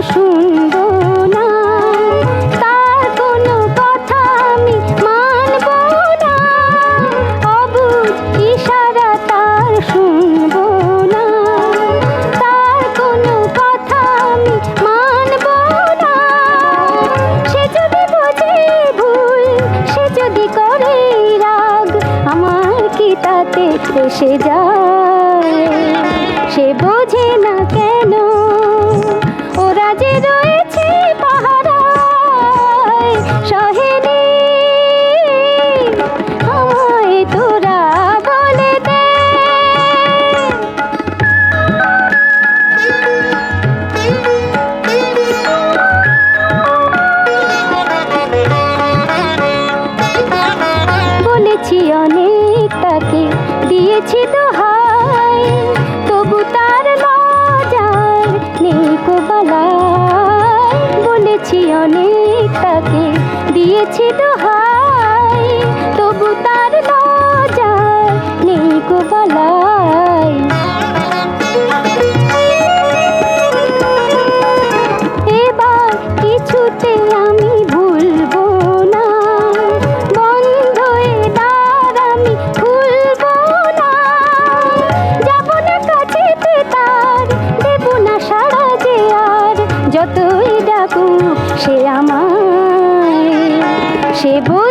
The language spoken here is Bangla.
সে ভুল সে যদি চেয়েছি অনেক তাকে দিয়েছি তো হাই তবু তার মজার নেই কোবালায় বলেছি অনেক তাকে দিয়েছি তো হাই সে আমায় সে বল